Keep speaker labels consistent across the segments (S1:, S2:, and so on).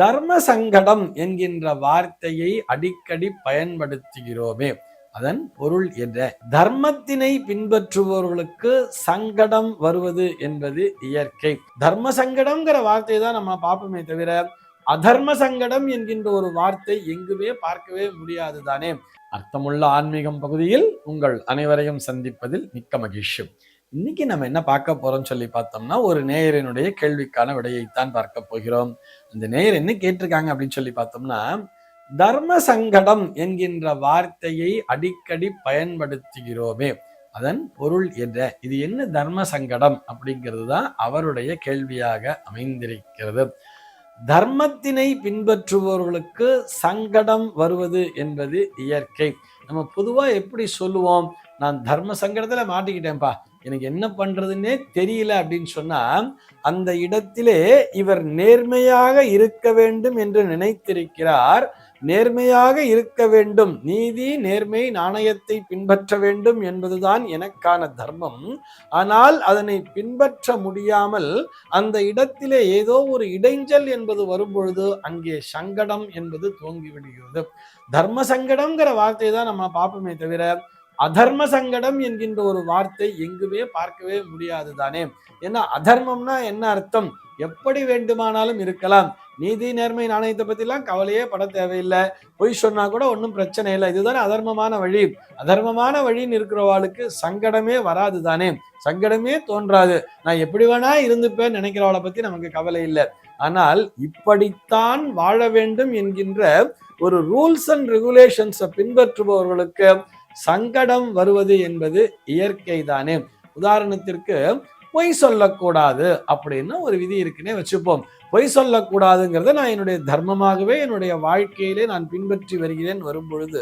S1: தர்ம சங்கடம் என்கின்ற வார்த்தையை அடிக்கடி பயன்படுத்துகிறோமே. அதன் பொருள் என்ற தர்மத்தினை பின்பற்றுபவர்களுக்கு சங்கடம் வருவது என்பது இயற்கை. தர்ம சங்கடம்ங்கிற வார்த்தையை தான் நம்ம பார்ப்போமே தவிர அதர்ம சங்கடம் என்கின்ற ஒரு வார்த்தை எங்குமே பார்க்கவே முடியாது தானே அர்த்தமுள்ள ஆன்மீகம் பகுதியில் உங்கள் அனைவரையும் சந்திப்பதில் மிக்க மகிழ்ச்சி. இன்னைக்கு நம்ம என்ன பார்க்க போறோம்னு சொல்லி பார்த்தோம்னா ஒரு நேயரினுடைய கேள்விக்கான விடையைத்தான் பார்க்க போகிறோம். அந்த நேயர் என்ன கேட்டிருக்காங்க அப்படின்னு சொல்லி பார்த்தோம்னா தர்ம சங்கடம் என்கின்ற வார்த்தையை அடிக்கடி பயன்படுத்துகிறோமே அதன் பொருள் என்ற இது என்ன தர்ம சங்கடம்? அப்படிங்கிறது தான் அவருடைய கேள்வியாக அமைந்திருக்கிறது. தர்மத்தினை பின்பற்றுபவர்களுக்கு சங்கடம் வருவது என்பது இயற்கை. நம்ம பொதுவாக எப்படி சொல்லுவோம் நான் தர்ம சங்கடத்தில் மாட்டிக்கிட்டேன்ப்பா எனக்கு என்ன பண்றதுன்னே தெரியல அப்படின்னு சொன்னா அந்த இடத்திலே இவர் நேர்மையாக இருக்க வேண்டும் என்று நினைத்திருக்கிறார். நேர்மையாக இருக்க வேண்டும். நீதி நேர்மை நாணயத்தை பின்பற்ற வேண்டும் என்பதுதான் எனக்கான தர்மம். ஆனால் அதனை பின்பற்ற முடியாமல் அந்த இடத்திலே ஏதோ ஒரு இடைஞ்சல் என்பது வரும்பொழுது அங்கே சங்கடம் என்பது துவங்கி விடுகிறது தர்ம சங்கடம்ங்கிற வார்த்தையை தான் நம்ம பார்ப்போமே தவிர அதர்ம சங்கடம் என்கின்ற ஒரு வார்த்தை எங்குமே பார்க்கவே முடியாது தானே? ஏன்னா அதர்மம்னா என்ன அர்த்தம்? எப்படி வேண்டுமானாலும் இருக்கலாம். நீதி நேர்மை நாணயத்தை பத்திலாம் கவலையே பட தேவையில்லை. பொய் சொன்னா கூட ஒன்றும் பிரச்சனை இல்லை. இதுதானே அதர்மமான வழி. அதர்மமான வழின்னு இருக்கிறவாளுக்கு சங்கடமே வராது தானே? சங்கடமே தோன்றாது. நான் எப்படி வேணா இருந்துப்பேன் நினைக்கிறவளை பத்தி நமக்கு கவலை இல்லை. ஆனால் இப்படித்தான் வாழ வேண்டும் என்கின்ற ஒரு ரூல்ஸ் அண்ட் ரெகுலேஷன்ஸை பின்பற்றுபவர்களுக்கு சங்கடம் வருவது என்பது இயற்கை தானே உதாரணத்திற்கு பொய் சொல்லக்கூடாது அப்படின்னு ஒரு விதி இருக்குன்னே வச்சுப்போம். பொய் சொல்லக்கூடாதுங்கிறத நான் என்னுடைய தர்மமாகவே என்னுடைய வாழ்க்கையிலே நான் பின்பற்றி வருகிறேன் வரும்பொழுது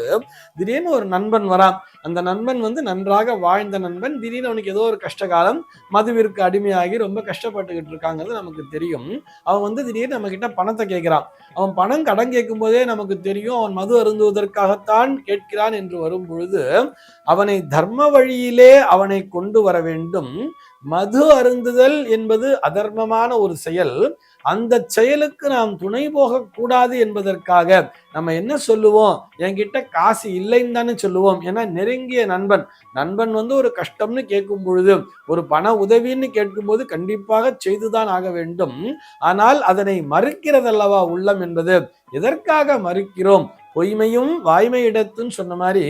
S1: திடீர்னு ஒரு நண்பன் வரான். அந்த நண்பன் வந்து நன்றாக வாழ்ந்த நண்பன். திடீர்னு அவனுக்கு ஏதோ ஒரு கஷ்டகாலம் மதுவிற்கு அடிமையாகி ரொம்ப கஷ்டப்பட்டுக்கிட்டு இருக்காங்கிறது நமக்கு தெரியும். அவன் வந்து திடீர்னு நம்ம கிட்ட பணத்தை கேட்கிறான். அவன் பணம் கடன் கேட்கும் போதே நமக்கு தெரியும் அவன் மது அருந்துவதற்காகத்தான் கேட்கிறான் என்று வரும் பொழுது அவனை தர்ம வழியிலே அவனை கொண்டு வர வேண்டும். மது அருந்துதல் என்பது அதர்மமான ஒரு செயல். அந்த செயலுக்கு நாம் துணை போகக்கூடாது என்பதற்காக நம்ம என்ன சொல்லுவோம்? என்கிட்ட காசு இல்லைன்னு தானே சொல்லுவோம். ஏன்னா நெருங்கிய நண்பன். நண்பன் வந்து ஒரு கஷ்டம்னு கேட்கும் பொழுது ஒரு பண உதவின்னு கேட்கும்போது கண்டிப்பாக செய்துதான் ஆக வேண்டும். ஆனால் அதனை மறுக்கிறதல்லவா உள்ளம் என்பது எதற்காக மறுக்கிறோம்? பொய்மையும் வாய்மை இடத்துன்னு சொன்ன மாதிரி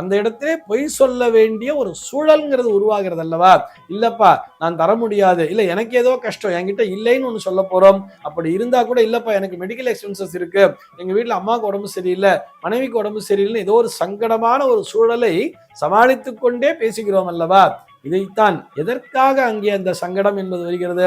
S1: அந்த இடத்திலே பொய் சொல்ல வேண்டிய ஒரு சூழல்ங்கிறது உருவாகிறது அல்லவா? இல்லப்பா நான் தர முடியாது. இல்ல எனக்கு ஏதோ கஷ்டம். என்கிட்ட இல்லைன்னு ஒண்ணு சொல்ல போறோம். அப்படி இருந்தா கூட இல்லப்பா எனக்கு மெடிக்கல் எக்ஸ்பென்சஸ் இருக்கு. எங்க வீட்டுல அம்மாவுக்கு உடம்பு சரியில்லை மனைவிக்கு உடம்பு சரியில்லை ஏதோ ஒரு சங்கடமான ஒரு சூழலை சமாளித்து கொண்டே பேசுகிறோம் அல்லவா? இதைத்தான். எதற்காக அங்கே அந்த சங்கடம் என்பது வருகிறது?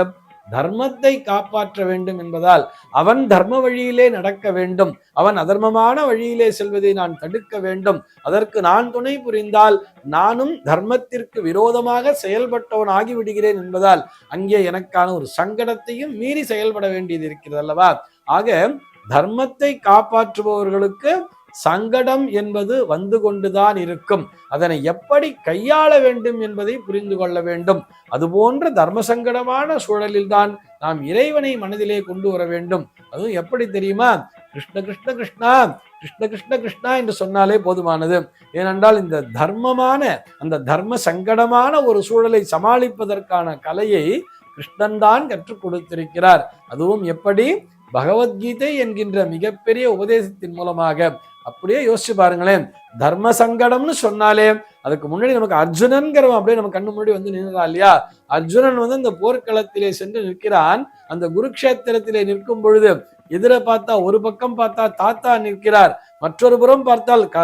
S1: தர்மத்தை காப்பாற்ற வேண்டும் என்பதால் அவன் தர்ம வழியிலே நடக்க வேண்டும். அவன் அதர்மமான வழியிலே செல்வதை நான் தடுக்க வேண்டும். அதற்கு நான் துணை புரிந்தால் நானும் தர்மத்திற்கு விரோதமாக செயல்பட்டவன் ஆகிவிடுகிறேன் என்பதால் அங்கே எனக்கான ஒரு சங்கடத்தையும் மீறி செயல்பட வேண்டியது இருக்கிறது அல்லவா? ஆக தர்மத்தை காப்பாற்றுபவர்களுக்கு சங்கடம் என்பது வந்து கொண்டுதான் இருக்கும். அதனை எப்படி கையாள வேண்டும் என்பதை புரிந்து கொள்ள வேண்டும். அதுபோன்ற தர்ம சங்கடமான சூழலில்தான் நாம் இறைவனை மனதிலே கொண்டு வர வேண்டும். அதுவும் எப்படி தெரியுமா? கிருஷ்ண கிருஷ்ண கிருஷ்ணா கிருஷ்ண கிருஷ்ண கிருஷ்ணா என்று சொன்னாலே போதுமானது. ஏனென்றால் இந்த தர்மமான அந்த தர்ம சங்கடமான ஒரு சூழலை சமாளிப்பதற்கான கலையை கிருஷ்ணன் தான் கற்றுக் கொடுத்திருக்கிறார். அதுவும் எப்படி? பகவத்கீதை என்கின்ற மிகப்பெரிய உபதேசத்தின் மூலமாக. அப்படியே யோசிச்சு பாருங்களேன். தர்ம சங்கடம்னு சொன்னாலே அதுக்கு முன்னாடி நமக்கு அர்ஜுனன்கிறவன் அப்படியே நம்ம கண்ணு முன்னாடி வந்து நின்றா இல்லையா? அர்ஜுனன் வந்து இந்த போர்க்களத்திலே சென்று நிற்கிறான். அந்த குருக்ஷேத்திரத்திலே நிற்கும் பொழுது எதிர பார்த்தா ஒரு பக்கம் பார்த்தா தாத்தா நிற்கிறார். மற்றொரு புறம் பார்த்தால் க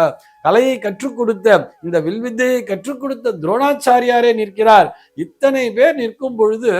S1: கலையை கற்றுக் கொடுத்த இந்த வில்வித்தையை கற்றுக் கொடுத்த துரோணாச்சாரியாரே நிற்கிறார். இத்தனை பேர் நிற்கும் பொழுது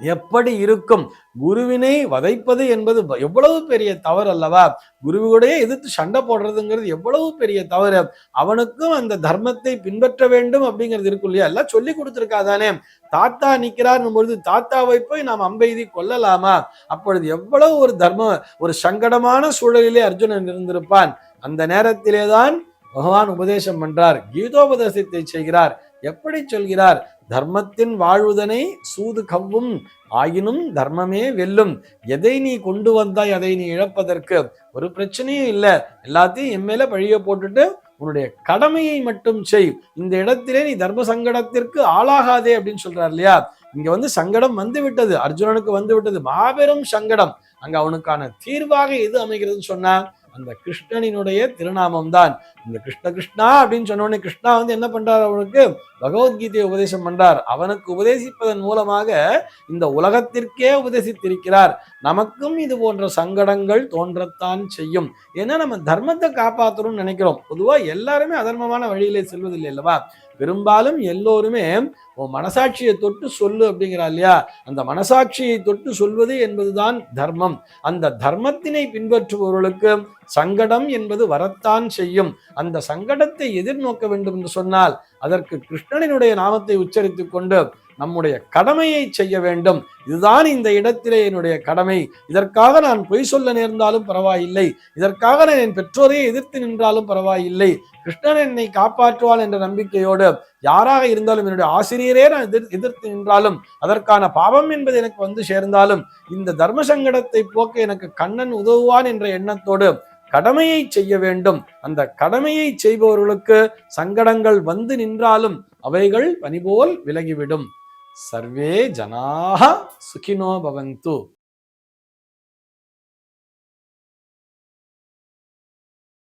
S1: எப்படி இருக்கும்? குருவினை வதைப்பது என்பது எவ்வளவு பெரிய தவறு அல்லவா? குருவோடைய எதிர்த்து சண்டை போடுறதுங்கிறது எவ்வளவு பெரிய தவறு? அவனுக்கும் அந்த தர்மத்தை பின்பற்ற வேண்டும் அப்படிங்கிறது இருக்கும் இல்லையா? எல்லாம் சொல்லி கொடுத்துருக்காதானே? தாத்தா நிற்கிறார்னும் பொழுது தாத்தாவை போய் நாம் அம்பெய்தி கொல்லலாமா? அப்பொழுது எவ்வளவு ஒரு தர்ம ஒரு சங்கடமான சூழலிலே அர்ஜுனன் இருந்திருப்பான். அந்த நேரத்திலே தான் பகவான் உபதேசம் பண்றார். கீதோபதேசத்தை செய்கிறார். எப்படி சொல்கிறார்? தர்மத்தின் வாழ்வுதனை சூது கவ்வும். ஆயினும் தர்மமே வெல்லும். எதை நீ கொண்டு வந்தாய் அதை நீ இழப்பதற்கு? ஒரு பிரச்சனையும் இல்லை. எல்லாத்தையும் என் மேல பழிய போட்டுட்டு உன்னுடைய கடமையை மட்டும் செய். இந்த இடத்திலே நீ தர்ம சங்கடத்திற்கு ஆளாகாதே அப்படின்னு சொல்றார் இல்லையா? இங்க வந்து சங்கடம் வந்து விட்டது. அர்ஜுனனுக்கு வந்து விட்டது. மாபெரும் சங்கடம். அங்க அவனுக்கான தீர்வாக எது அமைகிறதுன்னு சொன்னா அந்த கிருஷ்ணனினுடைய திருநாமம் தான் இந்த கிருஷ்ண கிருஷ்ணா அப்படின்னு சொன்ன உடனே கிருஷ்ணா வந்து என்ன பண்றாரு அவனுக்கு? பகவத்கீதையை உபதேசம் பண்றார். அவனுக்கு உபதேசிப்பதன் மூலமாக இந்த உலகத்திற்கே உபதேசித்திருக்கிறார். நமக்கும் இது போன்ற சங்கடங்கள் தோன்றத்தான் செய்யும். ஏன்னா நம்ம தர்மத்தை காப்பாற்றணும்னு நினைக்கிறோம். பொதுவா எல்லாருமே அதர்மமான வழியிலே செல்வதில்லை அல்லவா? பெரும்பாலும் எல்லோருமே உன் மனசாட்சியை தொட்டு சொல்லு அப்படிங்கிறா இல்லையா? அந்த மனசாட்சியை தொட்டு சொல்வது என்பதுதான் தர்மம். அந்த தர்மத்தினை பின்பற்றுபவர்களுக்கு சங்கடம் என்பது வரத்தான் செய்யும். அந்த சங்கடத்தை எதிர்நோக்க வேண்டும் என்று சொன்னால் அதற்கு கிருஷ்ண கிருஷ்ணனினுடைய நாமத்தை உச்சரித்து கொண்டு நம்முடைய கடமையை செய்ய வேண்டும். இதுதான் இந்த இடத்திலே என்னுடைய கடமை. இதற்காக நான் பொய் சொல்ல நேர்ந்தாலும் பரவாயில்லை. இதற்காக நான் என் பெற்றோரையே எதிர்த்து நின்றாலும் பரவாயில்லை. கிருஷ்ணன் என்னை காப்பாற்றுவான் என்ற நம்பிக்கையோடு யாராக இருந்தாலும் என்னுடைய ஆசிரியரே நான் எதிர் எதிர்த்து நின்றாலும் அதற்கான பாவம் என்பது எனக்கு வந்து சேர்ந்தாலும் இந்த தர்ம சங்கடத்தை போக்க எனக்கு கண்ணன் உதவுவான் என்ற எண்ணத்தோடு கடமையை செய்ய வேண்டும். அந்த கடமையை செய்பவர்களுக்கு சங்கடங்கள் வந்து நின்றாலும் அவைகள் பனிபோல் விலகிவிடும். சர்வே ஜனாக சுகினோ பவந்து.